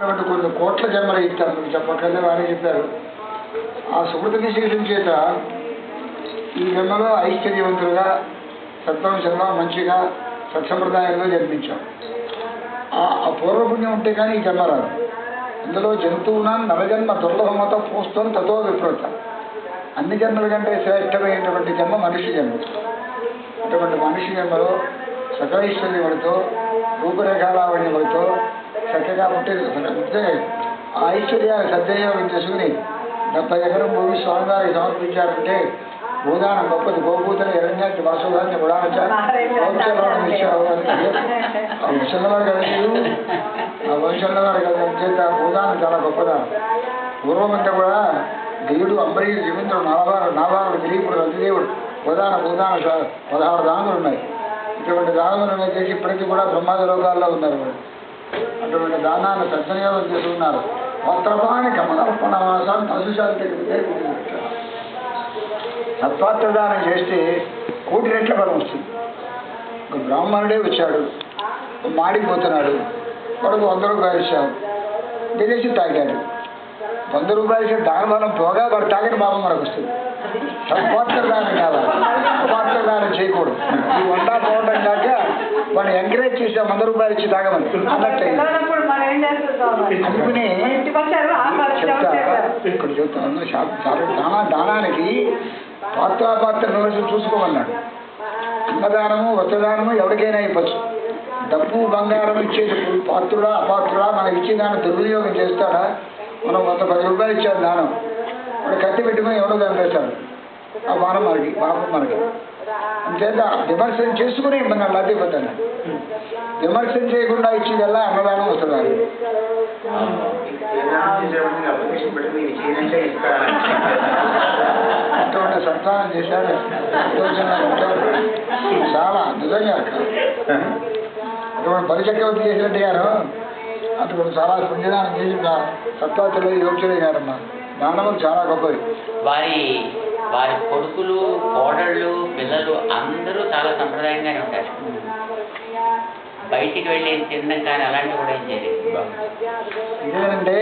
కాబట్టి కొన్ని కోట్ల జన్మలు ఇస్తారు మీకు చెప్పక్కర్లే వారే చెప్పారు. ఆ సుకృత విశేషం చేత ఈ జన్మలో ఐశ్వర్యవంతులుగా సత్వంశంగా మంచిగా సత్సంప్రదాయంలో జన్మించాం. ఆ పూర్వపుణ్యం ఉంటే కానీ ఈ జన్మ రాదు. ఇందులో జంతువున నరజన్మ దుర్లభమత పోస్తం తతో విప్రత. అన్ని జన్మల కంటే శ్రేష్టమైనటువంటి జన్మ మనిషి జన్మ. అటువంటి మనిషి జన్మలో సకలైశ్వర్యములతో రూపురేఖాలావణ్యములతో చక్కగా పుట్టి అంటే ఆ ఐశ్వర్యాన్ని సద్వినియోగం చేసుకుని డెబ్బై ఎకరం భూమి స్వామివారికి సమర్పించారంటే భూదానం గొప్పది. గోభూతని ఎరణ్యాన్ని వాసుదాన్ని ఆ వంశంలో కలిసి ఆ వంశంలో కలిసి చేత భూదానం చాలా గొప్పదా? పూర్వం అంటే కూడా దేవుడు అంబరీష్ జీవితం నాలుగారు నాలుగారు దిలీపుడు రతిదేవుడు ప్రధాన భూదాన పదహారు దానులు ఉన్నాయి. ఇటువంటి దానములను చేసి ఇప్పటికీ కూడా బ్రహ్మాది లోకాల్లో ఉన్నారు వాళ్ళు. అటువంటి దానాన్ని సద్వినియోగం చేసుకున్నారు వస్త్రపాణి కమలర్పణ మాసాన్ని పశుశాంతికి పేరు దానం చేస్తే కోటి రెట్ల బలం వస్తుంది. ఒక బ్రాహ్మణుడే వచ్చాడు మాడిపోతున్నాడు వాడికి వంద రూపాయలు ఇచ్చాం దిగేసి తాగాడు. వంద రూపాయలు ఇచ్చి దాని బలం పోగా వాడు తాగిన భావం మనకు వస్తుంది. సత్పాత్ర దానం కావాలి. దానం చేయకూడదు. ఈ వంట పోవడం కాక వాడిని ఎంకరేజ్ చేసి వంద రూపాయలు ఇచ్చి తాగమని. అన్నట్టు అందుకని చెప్తా. ఇక్కడ చెప్తాను దానా దానానికి పాత్రాపాత్ర నివసం చూసుకోమన్నాడు. అన్నదానము వస్త్రదానము ఎవరికైనా ఇవ్వచ్చు. డబ్బు బంగారం ఇచ్చేది పాత్రుడా అపాత్రుడా మనకి ఇచ్చిన దాన్ని దుర్వినియోగం చేస్తాడా? మనం వంద పది రూపాయలు ఇచ్చాడు దానం. వాడు కత్తి పెట్టుకుని ఎవడో చంపేస్తాడు. ఆ వారం మనకి పాపం మనకి అంచేత విమర్శనం చేసుకుని మన లబ్ధిపోతాను విమర్శనం చేయకుండా ఇచ్చేదల్లా అన్నదానం వస్తున్నారు అటువంటి సంతానం చేశాడు. చాలా నిజంగా. అటువంటి బలిచక్రవర్తి చేసినట్టు గారు అటువంటి చాలా పుణ్యదానం చేసి సత్వాతులు యోగ్యులే గారమ్మా దానములు చాలా గొప్పవి. వారి వారి కొడుకులు కోడళ్ళు పిల్లలు అందరూ చాలా సంప్రదాయంగానే ఉంటారు. బయటికి వెళ్ళి తినడం కానీ అలాంటివి కూడా ఏం చేయలేదు ఎందుకంటే